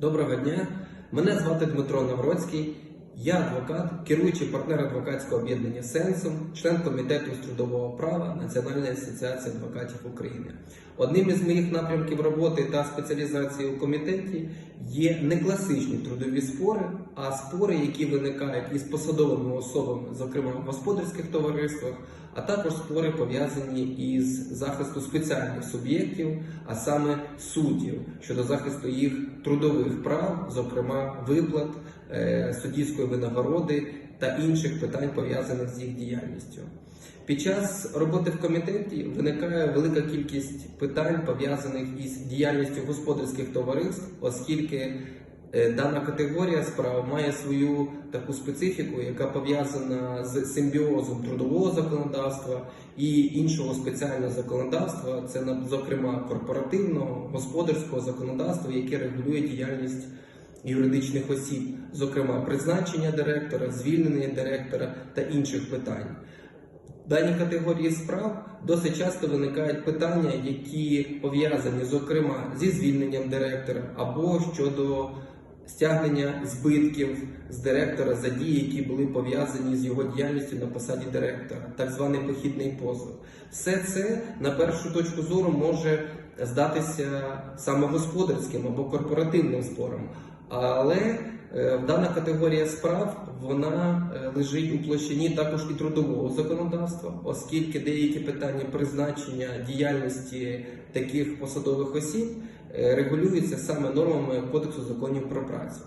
Доброго дня. Мене звати Дмитро Навроцький. Я адвокат, керуючий партнер адвокатського об'єднання Сенсом, член комітету з трудового права Національної асоціації адвокатів України. Одним із моїх напрямків роботи та спеціалізації у комітеті є не класичні трудові спори, а спори, які виникають із посадовими особами, зокрема в господарських товариствах, а також спори пов'язані із захисту спеціальних суб'єктів, а саме суддів щодо захисту їх трудових прав, зокрема виплат, е, суддівської винагороди та інших питань пов'язаних з їх діяльністю. Під час роботи в комітеті виникає велика кількість питань пов'язаних із діяльністю господарських товариств, оскільки дана категорія справ має свою таку специфіку, яка пов'язана з симбіозом трудового законодавства і іншого спеціального законодавства, це зокрема корпоративного господарського законодавства, яке регулює діяльність юридичних осіб, зокрема призначення директора, звільнення директора та інших питань. В даній категорії справ досить часто виникають питання, які пов'язані, зокрема, зі звільненням директора або щодо стягнення збитків з директора за дії, які були пов'язані з його діяльністю на посаді директора, так званий похідний позов. Все це на першу точку зору може здатися саме господарським або корпоративним спором. Але е, дана категорія справ вона е, лежить у площині також і трудового законодавства, оскільки деякі питання призначення діяльності таких посадових осіб е, регулюються саме нормами Кодексу законів про працю.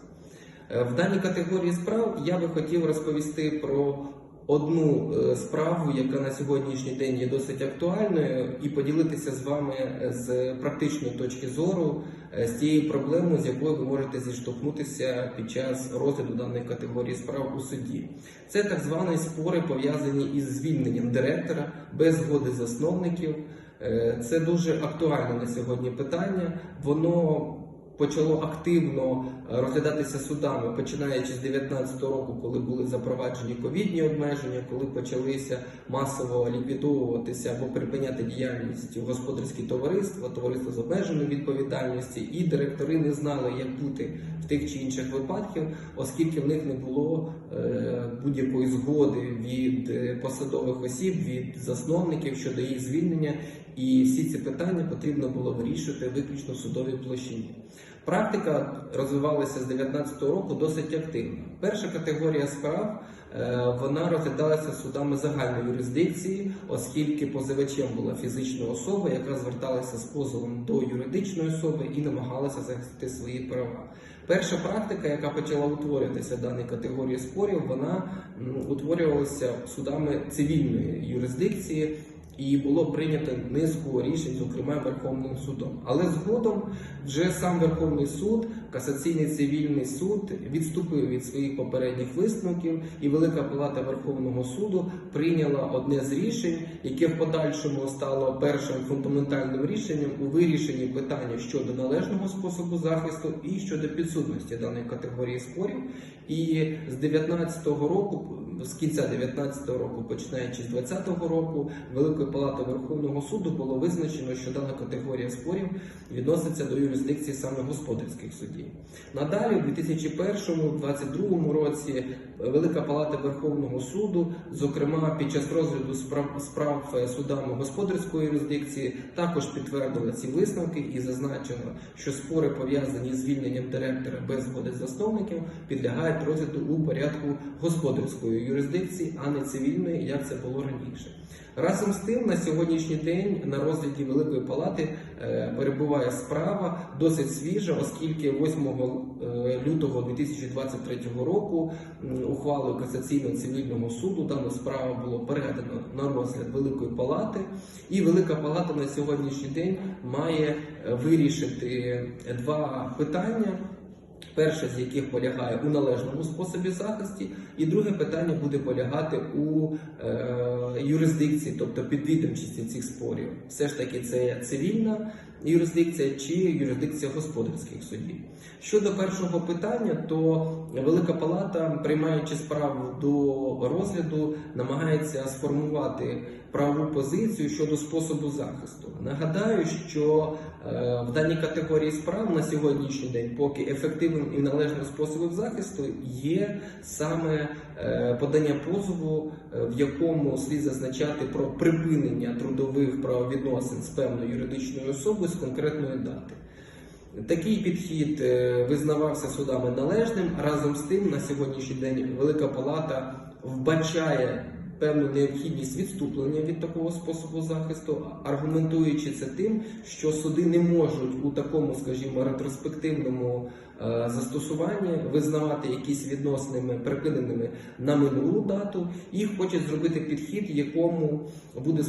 Е, В даній категорії справ я би хотів розповісти про одну е, справу, яка на сьогоднішній день є досить актуальною, і поділитися з вами з практичної точки зору з тією проблемою, з якою ви можете зіштовхнутися під час розгляду даної категорії справ у суді. Це так звані спори пов'язані із звільненням директора без згоди засновників. Е, Це дуже актуальне на сьогодні питання. Воно почало активно е, розглядатися судами, починаючи з 2019 року, коли були запроваджені ковідні обмеження, коли почалися масово ліквідовуватися або припиняти діяльність господарські товариства, товариства з обмеженою відповідальності, і директори не знали, як бути в тих чи інших випадках, оскільки в них не було е, будь-якої згоди від посадових осіб, від засновників щодо їх звільнення, і всі ці питання потрібно було вирішувати виключно в судовій площині. Практика розвивалася з 2019 року досить активно. Перша категорія справ е, вона розглядалася судами загальної юрисдикції, оскільки позивачем була фізична особа, яка зверталася з позовом до юридичної особи і намагалася захистити свої права. Перша практика, яка почала утворюватися в даній категорії спорів, вона утворювалася судами цивільної юрисдикції. І було прийнято низку рішень, зокрема Верховним судом. Але згодом вже сам Верховний суд, касаційний цивільний суд відступив від своїх попередніх висновків, і Велика Палата Верховного суду прийняла одне з рішень, яке в подальшому стало першим фундаментальним рішенням у вирішенні питання щодо належного способу захисту і щодо підсудності даної категорії спорів. І з 19-го року, з кінця 19-го року, починаючи з 20-го року, Великою Палатою Верховного суду було визначено, що дана категорія спорів відноситься до юрисдикції саме господарських судів. Надалі, у 2001-2022 році, Велика Палата Верховного суду, зокрема під час розгляду справ, справ е, судами господарської юрисдикції, також підтвердила ці висновки і зазначила, що спори пов'язані з звільненням директора без згоди засновників підлягають розгляду у порядку господарської юрисдикції, а не цивільної, як це було раніше. Разом з тим, на сьогоднішній день на розгляді Великої Палати е, перебуває справа досить свіжа, оскільки 8 е, лютого 2023 року ухвалою касаційного цивільного суду дану справу було передано на розгляд Великої Палати, і Велика Палата на сьогоднішній день має е, вирішити два питання. Перше з яких полягає у належному способі захисті, і друге питання буде полягати у е, юрисдикції, тобто підвідомчості цих спорів. Все ж таки, це цивільна юрисдикція чи юрисдикція господарських судів. Щодо першого питання, то Велика Палата, приймаючи справу до розгляду, намагається сформувати правову позицію щодо способу захисту. Нагадаю, що е, в даній категорії справ на сьогоднішній день, поки ефективним і належним способом захисту є саме е, подання позову, е, в якому слід зазначати про припинення трудових правовідносин з певною юридичною особою з конкретної дати. Такий підхід е, визнавався судами належним. Разом з тим, на сьогоднішній день Велика Палата вбачає певну необхідність відступлення від такого способу захисту, аргументуючи це тим, що суди не можуть у такому, скажімо, ретроспективному е, застосуванні визнавати якісь відносинами припиненими на минулу дату, і хочуть зробити підхід, якому буде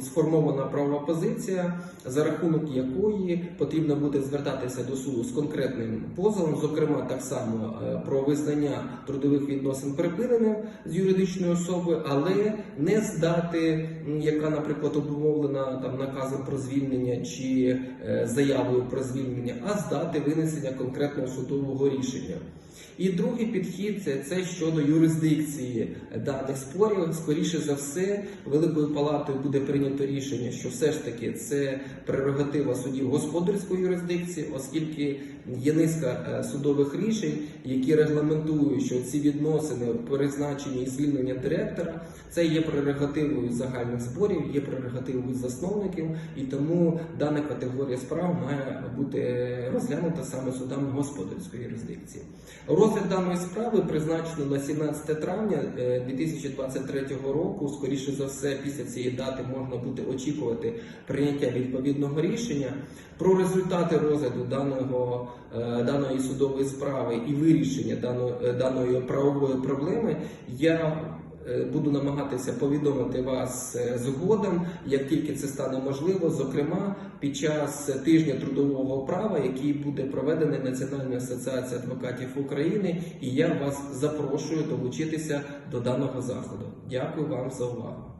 сформована, правова позиція, за рахунок якої потрібно буде звертатися до суду з конкретним позовом, зокрема так само е, про визнання трудових відносин припиненим з юридичною особою, але не з дати, яка, наприклад, обумовлена там наказом про звільнення чи е, заявою про звільнення, а з дати винесення конкретного судового рішення. І другий підхід це, це щодо юрисдикції даних спорів. Скоріше за все, Великою Палатою буде прийнято рішення, що все ж таки це прерогатива судів господарської юрисдикції, оскільки є низка е, судових рішень, які регламентують, що ці відносини призначення і звільнення директора це є прерогативою загальних зборів, є прерогативою засновників, і тому дана категорія справ має бути розглянута саме судами господарської юрисдикції. Розгляд даної справи призначено на 17 травня е, 2023 року. Скоріше за все, після цієї дати можна буде очікувати прийняття відповідного рішення. Про результати розгляду даного, е, даної судової справи і вирішення даної, е, даної правової проблеми я е, буду намагатися повідомити вас е, згодом, як тільки це стане можливо, зокрема під час тижня трудового права, який буде проведений Національною асоціацією адвокатів України, і я вас запрошую долучитися до даного заходу. Дякую вам за увагу.